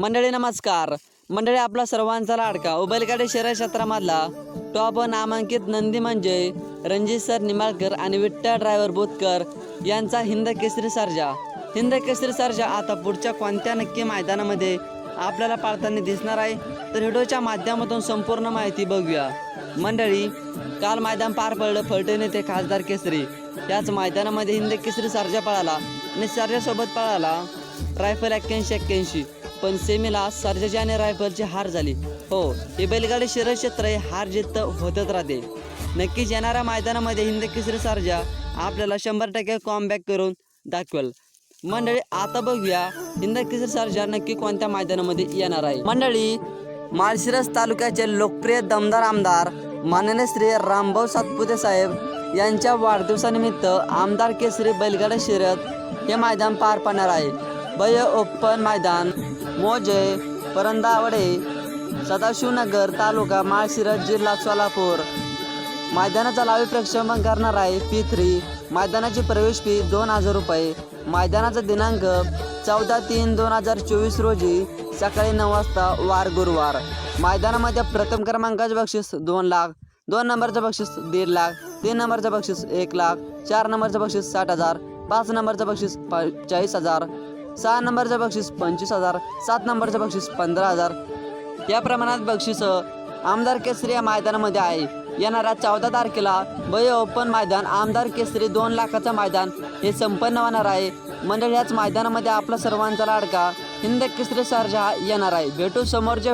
मंडळी नमस्कार. मंडळी आपला सर्वांचा लाडका उबलगाडी शहर क्षेत्रामधला टॉप नामांकित नंदी म्हणजे रणजित सर निमाळकर आणि विठ्ठल ड्रायव्हर बोतकर यांचा हिंद केसरी सर्जा. हिंद केसरी सर्जा आता पुढच्या कोणत्या नक्की मैदानामध्ये आपल्याला पाळताना दिसणार आहे? तर व्हिडिओच्या माध्यमातून संपूर्ण माहिती बघूया. मंडळी काल मैदान पार पडलं फलटण येथे खासदार केसरी. याच मैदानामध्ये हिंद केसरी सर्जा पळाला आणि सर्जासोबत पळाला रायफल एक्क्याऐंशी एक्क्याऐंशी. पण सेमीला सर्जाची आणि रायफलची हार झाली. हो हे बैलगाडी शरीर क्षेत्र हे हार जित होतच राहते. नक्कीच येणाऱ्या मैदानामध्ये हिंद केसरी सर्जा आपल्याला शंभर टक्के कॉमबॅक करून दाखवेल. मंडळी आता बघूया हिंद केसरी सर्जा नक्की कोणत्या मैदानामध्ये येणार आहे. मंडळी माळशिरस तालुक्याचे लोकप्रिय दमदार आमदार माननीय श्री रामभाऊ सातपुते साहेब यांच्या वाढदिवसानिमित्त आमदार केसरी बैलगाडा शिरत हे मैदान पार पाडणार आहे. बय ओपन मैदान. मोजे परंदावडे सदाशिवनगर तालुका माळशिरस जिल्हा सोलापूर. मैदानाचा लावी प्रक्षेपण करणार आहे पी थ्री. मैदानाची प्रवेश फी दोन हजार रुपये. मैदानाचा दिनांक चौदा तीन दोन हजार चोवीस रोजी सकाळी नऊ वाजता वार गुरुवार. मैदानामध्ये प्रथम क्रमांकाचे बक्षीस दोन लाख दोन नंबरचं बक्षीस दीड लाख तीन नंबरचं बक्षीस एक लाख चार नंबरचं बक्षीस साठ हजार पाच नंबरचं बक्षीस चाळीस हजार सहा नंबरचं बक्षीस पंचवीस हजार सात नंबरचं बक्षीस पंधरा हजार. या प्रमाणात बक्षीस आमदार केसरी या मैदानामध्ये आहे. येणाऱ्या चौदा तारखेला बय ओपन मैदान आमदार केसरी दोन लाखाचं मैदान हे संपन्न होणार आहे. मंडळ याच मैदानामध्ये आपला सर्वांचा लाडका हिंद केसरी सर्जा येणार आहे. भेटू समोरच्या